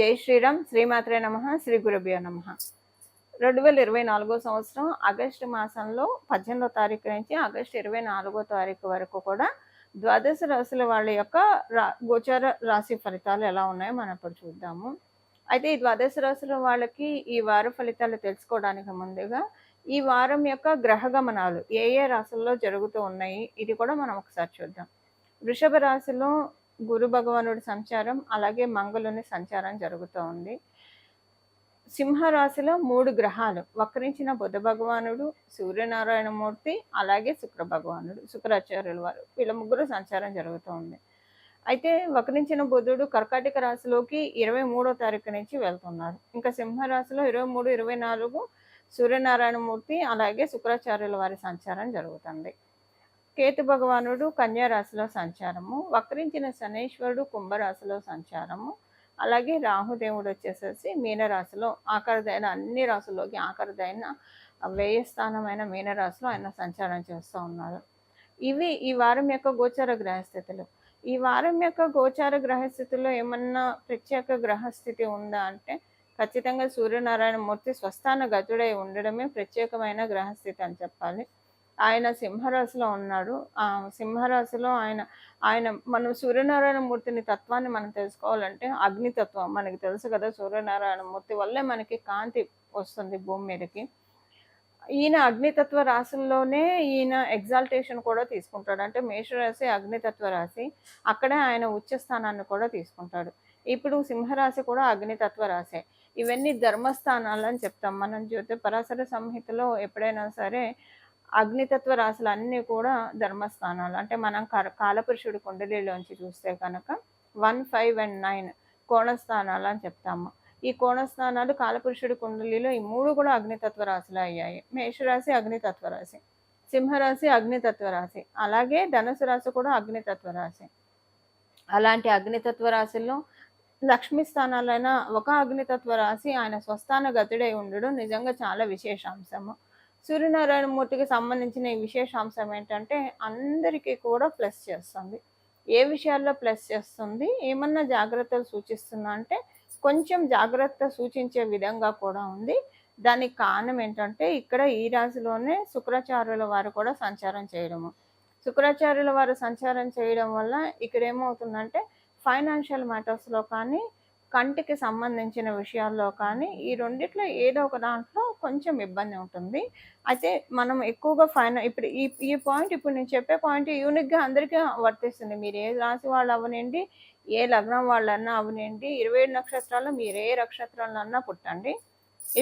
జై శ్రీరామ్ శ్రీమాత్రే నమ శ్రీ గురుభ్యో నమ. రెండు వేల ఇరవై నాలుగో సంవత్సరం ఆగస్టు మాసంలో పద్దెనిమిదో తారీఖు నుంచి ఆగస్టు ఇరవై నాలుగో తారీఖు వరకు కూడా ద్వాదశ రాశుల వాళ్ళ యొక్క రా గోచార రాశి ఫలితాలు ఎలా ఉన్నాయో మనం ఇప్పుడు చూద్దాము. అయితే ఈ ద్వాదశ రాశుల వాళ్ళకి ఈ వార ఫలితాలు తెలుసుకోవడానికి ముందుగా ఈ వారం యొక్క గ్రహ గమనాలు ఏ ఏ రాశుల్లో జరుగుతూ ఉన్నాయి ఇది కూడా మనం ఒకసారి చూద్దాం. వృషభ రాశిలో గురు భగవానుడి సంచారం అలాగే మంగళుని సంచారం జరుగుతూ ఉంది. సింహరాశిలో మూడు గ్రహాలు. వక్రించిన బుధ భగవానుడు సూర్యనారాయణమూర్తి అలాగే శుక్ర భగవానుడు శుక్రాచార్యుల వారు. వీళ్ళ ముగ్గురు సంచారం జరుగుతూ ఉంది. అయితే వక్రించిన బుధుడు కర్కాటక రాశిలోకి ఇరవై మూడో తారీఖు నుంచి వెళ్తున్నారు. ఇంకా సింహరాశిలో ఇరవై మూడు ఇరవై నాలుగు సూర్యనారాయణమూర్తి అలాగే శుక్రాచార్యుల వారి సంచారం జరుగుతుంది. కేతు భగవానుడు కన్యారాశిలో సంచారము వక్రించిన శనేశ్వరుడు కుంభరాశిలో సంచారము అలాగే రాహుదేవుడు వచ్చేసేసి మీనరాశిలో ఆఖరిదైన అన్ని రాశుల్లోకి ఆఖరిదైన వ్యయస్థానమైన మీనరాశిలో ఆయన సంచారం చేస్తూ ఉన్నారు. ఇవి ఈ వారం యొక్క గోచార గ్రహస్థితులు. ఈ వారం యొక్క గోచార గ్రహస్థితిలో ఏమన్నా ప్రత్యేక గ్రహస్థితి ఉందా అంటే ఖచ్చితంగా సూర్యనారాయణ మూర్తి స్వస్థాన గతుడై ఉండడమే ప్రత్యేకమైన గ్రహస్థితి అని చెప్పాలి. ఆయన సింహరాశిలో ఉన్నాడు. ఆ సింహరాశిలో ఆయన ఆయన మనం సూర్యనారాయణ మూర్తిని తత్వాన్ని మనం తెలుసుకోవాలంటే అగ్నితత్వం మనకి తెలుసు కదా సూర్యనారాయణ మూర్తి వల్లే మనకి కాంతి వస్తుంది భూమి మీదకి. ఈయన అగ్నితత్వ రాశుల్లోనే ఈయన ఎగ్జాల్టేషన్ కూడా తీసుకుంటాడు. అంటే మేషరాశి అగ్నితత్వ రాశి అక్కడే ఆయన ఉచ్చ స్థానాన్ని కూడా తీసుకుంటాడు. ఇప్పుడు సింహరాశి కూడా అగ్నితత్వ రాశే. ఇవన్నీ ధర్మస్థానాలు అని చెప్తాం. మనం చూస్తే పరాశర సంహితలో ఎప్పుడైనా సరే అగ్నితత్వ రాశులు అన్నీ కూడా ధర్మస్థానాలు. అంటే మనం కాలపురుషుడు కుండలిలోంచి చూస్తే కనుక వన్ ఫైవ్ అండ్ నైన్ కోణస్థానాలు అని చెప్తాము. ఈ కోణస్థానాలు కాలపురుషుడి కుండలిలో ఈ మూడు కూడా అగ్నితత్వ రాశులు అయ్యాయి. మేషరాశి అగ్నితత్వ రాశి సింహరాశి అగ్నితత్వ రాశి అలాగే ధనుసు రాశి కూడా అగ్నితత్వ రాశి. అలాంటి అగ్నితత్వ రాశుల్లో లక్ష్మీ స్థానాలైన ఒక అగ్నితత్వ రాశి ఆయన స్వస్థాన గతుడై ఉండడం నిజంగా చాలా విశేషాంశము. సూర్యనారాయణ మూర్తికి సంబంధించిన ఈ విశేషాంశం ఏంటంటే అందరికీ కూడా ప్లస్ చేస్తుంది. ఏ విషయాల్లో ప్లస్ చేస్తుంది? ఏమన్నా జాగ్రత్తలు సూచిస్తుందా? అంటే కొంచెం జాగ్రత్త సూచించే విధంగా కూడా ఉంది. దానికి కారణం ఏంటంటే ఇక్కడ ఈ రాశిలోనే శుక్రాచార్యుల వారు కూడా సంచారం చేయడము. శుక్రాచార్యుల వారు సంచారం చేయడం వల్ల ఇక్కడ ఏమవుతుందంటే ఫైనాన్షియల్ మ్యాటర్స్లో కానీ కంటికి సంబంధించిన విషయాల్లో కానీ ఈ రెండిట్లో ఏదో ఒక దాంట్లో కొంచెం ఇబ్బంది ఉంటుంది. అయితే మనం ఎక్కువగా ఫైన ఇప్పుడు ఈ ఈ పాయింట్ ఇప్పుడు నేను చెప్పే పాయింట్ యూనిక్గా అందరికీ వర్తిస్తుంది. మీరు ఏ రాశి వాళ్ళు అవనండి ఏ లగ్నం వాళ్ళన్నా అవనండి ఇరవై ఏడు నక్షత్రాల్లో మీరు ఏ నక్షత్రాలన్నా పుట్టండి.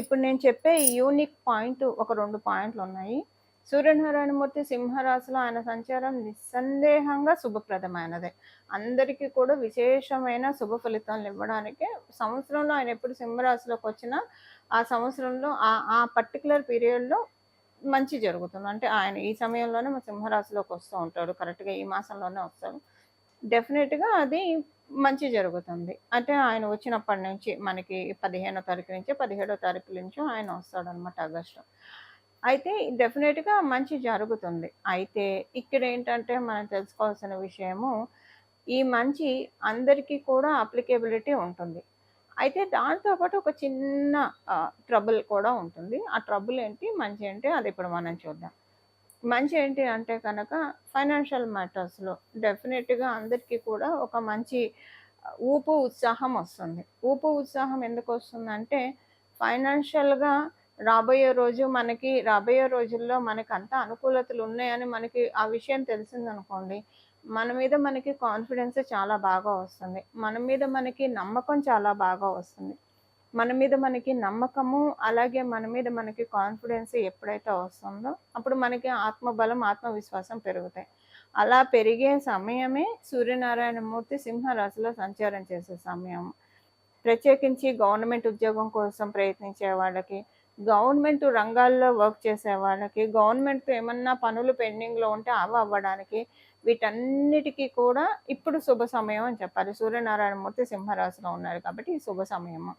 ఇప్పుడు నేను చెప్పే యూనిక్ పాయింట్ ఒక రెండు పాయింట్లు ఉన్నాయి. సూర్యనారాయణమూర్తి సింహరాశిలో ఆయన సంచారం నిస్సందేహంగా శుభప్రదమైనదే. అందరికీ కూడా విశేషమైన శుభ ఫలితాలు ఇవ్వడానికి సంవత్సరంలో ఆయన ఎప్పుడు సింహరాశిలోకి వచ్చినా ఆ సంవత్సరంలో ఆ ఆ పర్టికులర్ పీరియడ్లో మంచి జరుగుతుంది. అంటే ఆయన ఈ సమయంలోనే మా సింహరాశిలోకి వస్తూ ఉంటాడు. కరెక్ట్గా ఈ మాసంలోనే వస్తాడు. డెఫినెట్గా అది మంచి జరుగుతుంది. అంటే ఆయన వచ్చినప్పటి నుంచి మనకి పదిహేనో తారీఖు నుంచి పదిహేడో తారీఖు నుంచి ఆయన వస్తాడు అనమాట ఆగస్టు. అయితే డెఫినెట్గా మంచి జరుగుతుంది. అయితే ఇక్కడ ఏంటంటే మనం తెలుసుకోవాల్సిన విషయము ఈ మంచి అందరికీ కూడా అప్లికేబిలిటీ ఉంటుంది. అయితే దాంతోపాటు ఒక చిన్న ట్రబుల్ కూడా ఉంటుంది. ఆ ట్రబుల్ ఏంటి? మంచి ఏంటి అది ఇప్పుడు మనం చూద్దాం. మంచి ఏంటి అంటే కనుక ఫైనాన్షియల్ మ్యాటర్స్లో డెఫినెట్గా అందరికీ కూడా ఒక మంచి ఊపు ఉత్సాహం వస్తుంది. ఊపు ఉత్సాహం ఎందుకు వస్తుందంటే ఫైనాన్షియల్గా రాబోయే రోజు మనకి రాబోయే రోజుల్లో మనకి అంత అనుకూలతలు ఉన్నాయని మనకి ఆ విషయం తెలిసిందనుకోండి మన మీద మనకి కాన్ఫిడెన్స్ చాలా బాగా వస్తుంది. మన మీద మనకి నమ్మకం చాలా బాగా వస్తుంది. మన మీద మనకి నమ్మకము అలాగే మన మీద మనకి కాన్ఫిడెన్స్ ఎప్పుడైతే వస్తుందో అప్పుడు మనకి ఆత్మబలం ఆత్మవిశ్వాసం పెరుగుతాయి. అలా పెరిగే సమయమే సూర్యనారాయణమూర్తి సింహరాశిలో సంచారం చేసే సమయం. ప్రత్యేకించి గవర్నమెంట్ ఉద్యోగం కోసం ప్రయత్నించే వాళ్ళకి గవర్నమెంట్ రంగాల్లో వర్క్ చేసే వాళ్ళకి గవర్నమెంట్తో ఏమన్నా పనులు పెండింగ్లో ఉంటే అవి అవ్వడానికి వీటన్నిటికీ కూడా ఇప్పుడు శుభ సమయం అని చెప్పాలి. సూర్యనారాయణమూర్తి సింహరాశిలో ఉన్నారు కాబట్టి ఈ శుభ సమయము.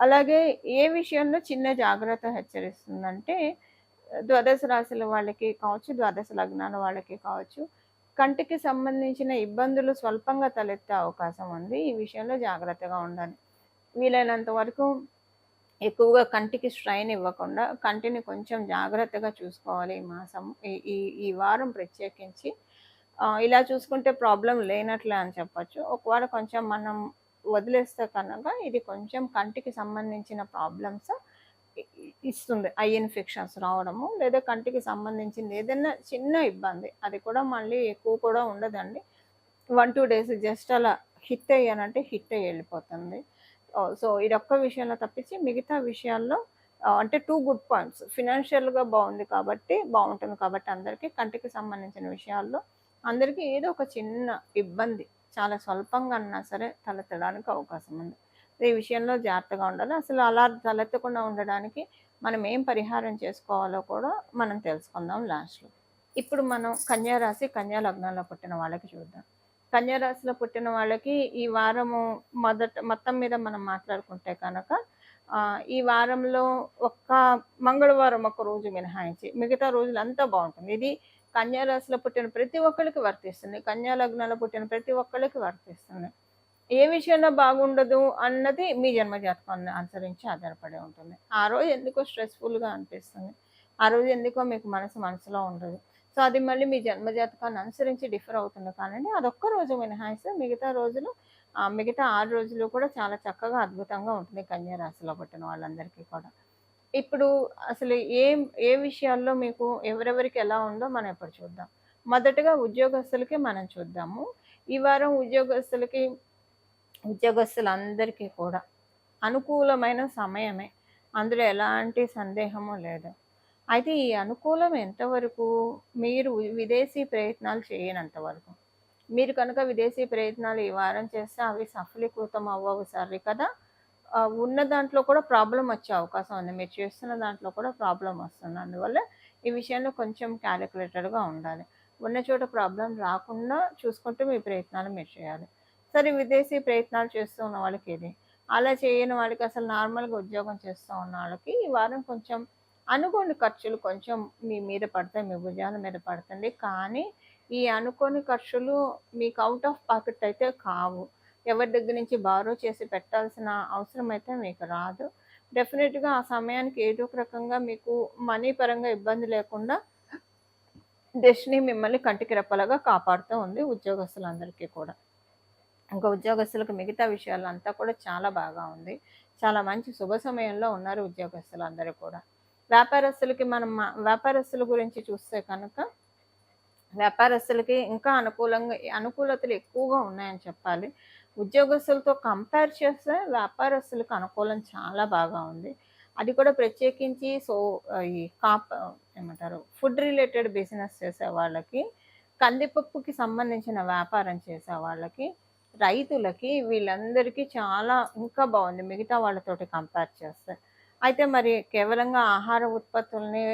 అలాగే ఏ విషయంలో చిన్న జాగ్రత్త హెచ్చరిస్తుందంటే ద్వాదశ రాశుల వాళ్ళకి కావచ్చు ద్వాదశ లగ్నాల వాళ్ళకి కావచ్చు కంటికి సంబంధించిన ఇబ్బందులు స్వల్పంగా తలెత్తే అవకాశం ఉంది. ఈ విషయంలో జాగ్రత్తగా ఉండాలి. వీలైనంత వరకు ఎక్కువగా కంటికి స్ట్రైన్ ఇవ్వకుండా కంటిని కొంచెం జాగ్రత్తగా చూసుకోవాలి. ఈ మాసం ఈ ఈ ఈ వారం ప్రత్యేకించి. ఇలా చూసుకుంటే ప్రాబ్లం లేనట్లే అని చెప్పచ్చు. ఒకవేళ కొంచెం మనం వదిలేస్తే కనుక ఇది కొంచెం కంటికి సంబంధించిన ప్రాబ్లమ్స్ ఇస్తుంది. ఐ ఇన్ఫెక్షన్స్ రావడము లేదా కంటికి సంబంధించింది ఏదైనా చిన్న ఇబ్బంది. అది కూడా మళ్ళీ ఎక్కువ కూడా ఉండదండి. వన్ టూ డేస్ జస్ట్ అలా హిట్ అయ్యానంటే హిట్ అయ్యి వెళ్ళిపోతుంది. Uh, సో ఇది ఒక్క విషయంలో తప్పించి మిగతా విషయాల్లో uh, అంటే టూ గుడ్ పాయింట్స్ ఫినాన్షియల్గా బాగుంది కాబట్టి బాగుంటుంది కాబట్టి అందరికీ కంటికి సంబంధించిన విషయాల్లో అందరికీ ఏదో ఒక చిన్న ఇబ్బంది చాలా స్వల్పంగా అన్నా సరే తలెత్తడానికి అవకాశం ఉంది. ఈ విషయంలో జాగ్రత్తగా ఉండాలి. అసలు అలా తలెత్తకుండా ఉండడానికి మనం ఏం పరిహారం చేసుకోవాలో కూడా మనం తెలుసుకుందాం లాస్ట్లో. ఇప్పుడు మనం కన్యా రాశి కన్యా లగ్నంలో పుట్టిన వాళ్ళకి చూద్దాం. కన్యారాశిలో పుట్టిన వాళ్ళకి ఈ వారము మొదట మొత్తం మీద మనం మాట్లాడుకుంటే కనుక ఈ వారంలో ఒక్క మంగళవారం ఒక రోజు మినహాయించి మిగతా రోజులు అంతా బాగుంటుంది. ఇది కన్యారాశిలో పుట్టిన ప్రతి ఒక్కరికి వర్తిస్తుంది. కన్యా లగ్నాలు పుట్టిన ప్రతి ఒక్కరికి వర్తిస్తుంది. ఏ విషయంలో బాగుండదు అన్నది మీ జన్మ జాతకాన్ని అనుసరించి ఆధారపడి ఉంటుంది. ఆ రోజు ఎందుకో స్ట్రెస్ఫుల్గా అనిపిస్తుంది. ఆ రోజు ఎందుకో మీకు మనసు మనసులో ఉండదు. సో అది మళ్ళీ మీ జన్మజాతకాన్ని అనుసరించి డిఫర్ అవుతుంది కానీ అదొక్క రోజు మినహాయిస్తే మిగతా రోజులు మిగతా ఆరు రోజులు కూడా చాలా చక్కగా అద్భుతంగా ఉంటుంది కన్యా రాశిలో పుట్టిన వాళ్ళందరికీ కూడా. ఇప్పుడు అసలు ఏ ఏ విషయాల్లో మీకు ఎవరెవరికి ఎలా ఉందో మనం ఇప్పుడు చూద్దాం. మొదటగా ఉద్యోగస్తులకి మనం చూద్దాము. ఈ వారం ఉద్యోగస్తులకి ఉద్యోగస్తులందరికీ కూడా అనుకూలమైన సమయమే. అందులో ఎలాంటి సందేహము లేదు. అయితే ఈ అనుకూలం ఎంతవరకు? మీరు విదేశీ ప్రయత్నాలు చేయనంత వరకు. మీరు కనుక విదేశీ ప్రయత్నాలు ఈ వారం చేస్తే అవి సఫలీకృతం అవ్వవు సరే కదా? ఉన్న దాంట్లో కూడా ప్రాబ్లం వచ్చే అవకాశం ఉంది. మీరు చేస్తున్న దాంట్లో కూడా ప్రాబ్లం వస్తుంది. అందువల్ల ఈ విషయంలో కొంచెం క్యాలిక్యులేటెడ్గా ఉండాలి. ఉన్న చోట ప్రాబ్లం రాకుండా చూసుకుంటూ మీ ప్రయత్నాలు మీరు చేయాలి. సరే విదేశీ ప్రయత్నాలు చేస్తూ ఉన్న వాళ్ళకి ఇది అలా చేయని వాళ్ళకి అసలు నార్మల్గా ఉద్యోగం చేస్తూ ఉన్న వాళ్ళకి ఈ వారం కొంచెం అనుకోని ఖర్చులు కొంచెం మీ మీద పడతాయి మీ భుజాల మీద పడుతుంది కానీ ఈ అనుకోని ఖర్చులు మీకు అవుట్ ఆఫ్ పాకెట్ అయితే కావు. ఎవరి దగ్గర నుంచి బారో చేసి పెట్టాల్సిన అవసరం అయితే మీకు రాదు. డెఫినెట్గా ఆ సమయానికి ఏదో ఒక రకంగా మీకు మనీ పరంగా ఇబ్బంది లేకుండా డెస్టినీ మిమ్మల్ని కంటికి రెప్పలాగా కాపాడుతూ ఉంది ఉద్యోగస్తులందరికీ కూడా. ఇంకా ఉద్యోగస్తులకు మిగతా విషయాలంతా కూడా చాలా బాగా ఉంది. చాలా మంచి శుభ సమయంలో ఉన్నారు ఉద్యోగస్తులందరూ కూడా. వ్యాపారస్తులకి మనం మా- వ్యాపారస్తుల గురించి చూస్తే కనుక వ్యాపారస్తులకి ఇంకా అనుకూలంగా అనుకూలతలు ఎక్కువగా ఉన్నాయని చెప్పాలి. ఉద్యోగస్తులతో కంపేర్ చేస్తే వ్యాపారస్తులకు అనుకూలం చాలా బాగా ఉంది. అది కూడా ప్రత్యేకించి సో ఈ కాప్ ఏమంటారు ఫుడ్ రిలేటెడ్ బిజినెస్ చేసే వాళ్ళకి కందిపప్పుకి సంబంధించిన వ్యాపారం చేసే వాళ్ళకి రైతులకి వీళ్ళందరికీ చాలా ఇంకా బాగుంది. మిగతా వాళ్ళతోటి కంపేర్ చేస్తే. అయితే మరి కేవలంగా ఆహార ఉత్పత్తుల్ని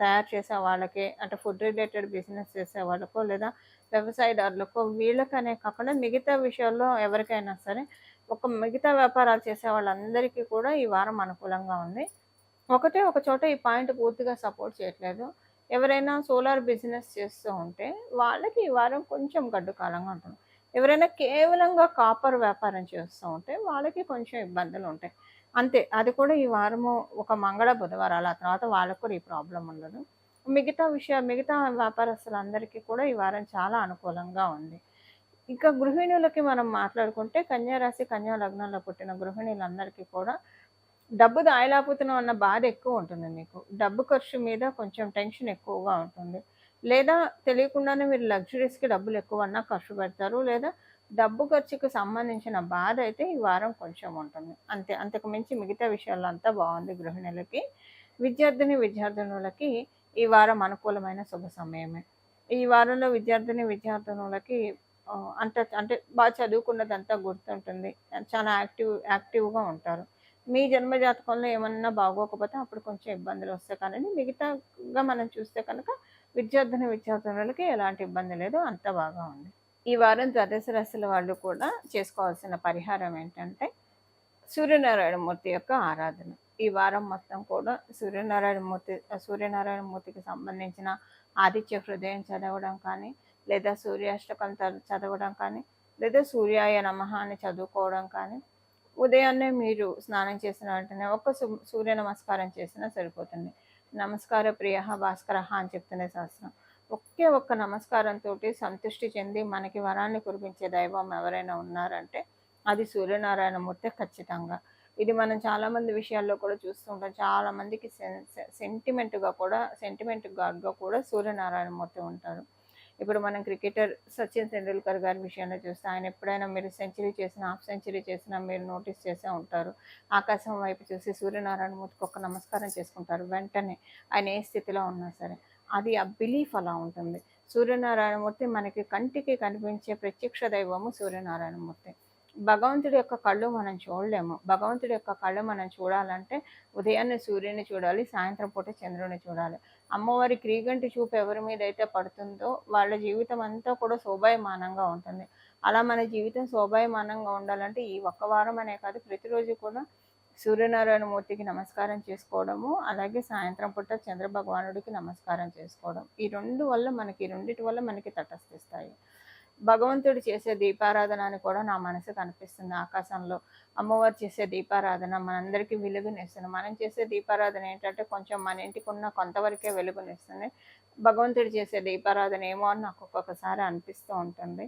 తయారు చేసే వాళ్ళకి అంటే ఫుడ్ రిలేటెడ్ బిజినెస్ చేసే వాళ్ళకో లేదా వ్యవసాయదారులకో వీళ్ళకనే కాకుండా మిగతా విషయాల్లో ఎవరికైనా సరే ఒక మిగతా వ్యాపారాలు చేసే వాళ్ళందరికీ కూడా ఈ వారం అనుకూలంగా ఉంది. ఒకటే ఒక చోట ఈ పాయింట్ పూర్తిగా సపోర్ట్ చేయట్లేదు. ఎవరైనా సోలార్ బిజినెస్ చేస్తూ ఉంటే వాళ్ళకి ఈ వారం కొంచెం గడ్డు కాలంగా ఉంటుంది. ఎవరైనా కేవలంగా కాపర్ వ్యాపారం చేస్తూ ఉంటే వాళ్ళకి కొంచెం ఇబ్బందులు ఉంటాయి. అంతే. అది కూడా ఈ వారము ఒక మంగళ బుధవారాలు ఆ తర్వాత వాళ్ళకు కూడా ఈ ప్రాబ్లం ఉండదు. మిగతా విషయ మిగతా వ్యాపారస్తులందరికీ కూడా ఈ వారం చాలా అనుకూలంగా ఉంది. ఇంకా గృహిణులకి మనం మాట్లాడుకుంటే కన్యా రాశి కన్యా లగ్నంలో పుట్టిన గృహిణులందరికీ కూడా డబ్బు దాయలాపుతున్న అన్న బాధ ఎక్కువ ఉంటుంది మీకు. డబ్బు ఖర్చు మీద కొంచెం టెన్షన్ ఎక్కువగా ఉంటుంది. లేదా తెలియకుండానే మీరు లగ్జరీస్కి డబ్బులు ఎక్కువ అన్నా ఖర్చు పెడతారు. లేదా డబ్బు ఖర్చుకు సంబంధించిన బాధ అయితే ఈ వారం కొంచెం ఉంటుంది. అంతే అంతకు మించి మిగతా విషయాల్లో అంతా బాగుంది గృహిణులకి. విద్యార్థిని విద్యార్థినులకి ఈ వారం అనుకూలమైన శుభ సమయమే. ఈ వారంలో విద్యార్థిని విద్యార్థినులకి అంత అంటే అంటే బాగా చదువుకున్నదంతా గుర్తుంటుంది. చాలా యాక్టివ్ యాక్టివ్గా ఉంటారు. మీ జన్మ జాతకంలో ఏమన్నా బాగోకపోతే అప్పుడు కొంచెం ఇబ్బందులు వస్తాయి కానీ మిగతాగా మనం చూస్తే కనుక విద్యార్థిని విద్యార్థినులకి ఎలాంటి ఇబ్బంది లేదు అంత బాగా ఉంది. ఈ వారం ద్వాదశ రాశుల వాళ్ళు కూడా చేసుకోవాల్సిన పరిహారం ఏంటంటే సూర్యనారాయణమూర్తి యొక్క ఆరాధన. ఈ వారం మొత్తం కూడా సూర్యనారాయణమూర్తి సూర్యనారాయణమూర్తికి సంబంధించిన ఆదిత్య హృదయం చదవడం కానీ లేదా సూర్యాష్టకం చదవడం కానీ లేదా సూర్యాయ నమః అని చదువుకోవడం కానీ ఉదయాన్నే మీరు స్నానం చేసిన వెంటనే ఒక్క సూర్య నమస్కారం చేసినా సరిపోతుంది. నమస్కార ప్రియ భాస్కర అని చెప్తుంది శాస్త్రం. ఒకే ఒక్క నమస్కారంతో సంతృష్టి చెంది మనకి వరాన్ని కురిపించే దైవం ఎవరైనా ఉన్నారంటే అది సూర్యనారాయణమూర్తి ఖచ్చితంగా. ఇది మనం చాలామంది విషయాల్లో కూడా చూస్తుంటాం. చాలామందికి సెంటిమెంట్గా కూడా సెంటిమెంట్ గాడ్గా కూడా సూర్యనారాయణమూర్తి ఉంటారు. ఇప్పుడు మనం క్రికెటర్ సచిన్ తెండూల్కర్ గారి విషయంలో చూస్తే ఆయన ఎప్పుడైనా మీరు సెంచరీ చేసిన హాఫ్ సెంచరీ చేసినా మీరు నోటీస్ చేసే ఉంటారు. ఆకాశం వైపు చూసి సూర్యనారాయణమూర్తికి ఒక నమస్కారం చేసుకుంటారు. వెంటనే ఆయన ఏ స్థితిలో ఉన్నా సరే. అది ఆ బిలీఫ్ అలా ఉంటుంది. సూర్యనారాయణమూర్తి మనకి కంటికి కనిపించే ప్రత్యక్ష దైవము సూర్యనారాయణమూర్తి. భగవంతుడి యొక్క కళ్ళు మనం చూడలేము. భగవంతుడి యొక్క కళ్ళు మనం చూడాలంటే ఉదయాన్నే సూర్యుని చూడాలి సాయంత్రం పూట చంద్రుని చూడాలి. అమ్మవారి క్రీగంటి చూపు ఎవరి మీద అయితే పడుతుందో వాళ్ళ జీవితం అంతా కూడా శోభాయమానంగా ఉంటుంది. అలా మన జీవితం శోభాయమానంగా ఉండాలంటే ఈ ఒక్క వారం అనే కాదు ప్రతిరోజు కూడా సూర్యనారాయణ మూర్తికి నమస్కారం చేసుకోవడము అలాగే సాయంత్రం పూట చంద్ర భగవానుడికి నమస్కారం చేసుకోవడం. ఈ రెండు వల్ల మనకి ఈ రెండిటి వల్ల మనకి తటస్థిస్తాయి. భగవంతుడు చేసే దీపారాధన అని కూడా నా మనసు కనిపిస్తుంది ఆకాశంలో. అమ్మవారు చేసే దీపారాధన మనందరికీ వెలుగునిస్తుంది మనం చేసే దీపారాధన ఏంటంటే కొంచెం మన ఇంటికి ఉన్న కొంతవరకే వెలుగునిస్తుంది భగవంతుడు చేసే దీపారాధన ఏమో అని నాకు ఒక్కొక్కసారి అనిపిస్తూ ఉంటుంది.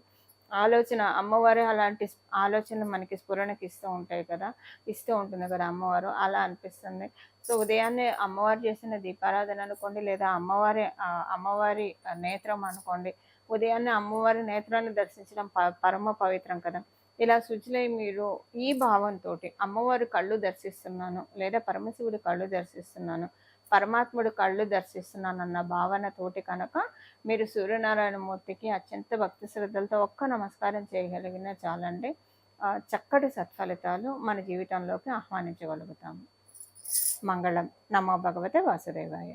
ఆలోచన అమ్మవారే అలాంటి ఆలోచనలు మనకి స్ఫురణకి ఇస్తూ ఉంటాయి కదా ఇస్తూ ఉంటుంది కదా అమ్మవారు అలా అనిపిస్తుంది. సో ఉదయాన్నే అమ్మవారు చేసిన దీపారాధన అనుకోండి లేదా అమ్మవారి అమ్మవారి నేత్రం అనుకోండి ఉదయాన్నే అమ్మవారి నేత్రాన్ని దర్శించడం ప- పరమ పవిత్రం కదా. ఇలా శుచిలై మీరు ఈ భావంతో అమ్మవారి కళ్ళు దర్శిస్తున్నాను లేదా పరమశివుడి కళ్ళు దర్శిస్తున్నాను పరమాత్ముడు కళ్ళు దర్శిస్తున్నాను అన్న భావనతోటి కనుక మీరు సూర్యనారాయణ మూర్తికి అత్యంత భక్తి శ్రద్ధలతో ఒక్క నమస్కారం చేయగలిగినా చాలండి. చక్కటి సత్ఫలితాలు మన జీవితంలోకి ఆహ్వానించగలుగుతాము. మంగళం. నమో భగవతే వాసుదేవాయ.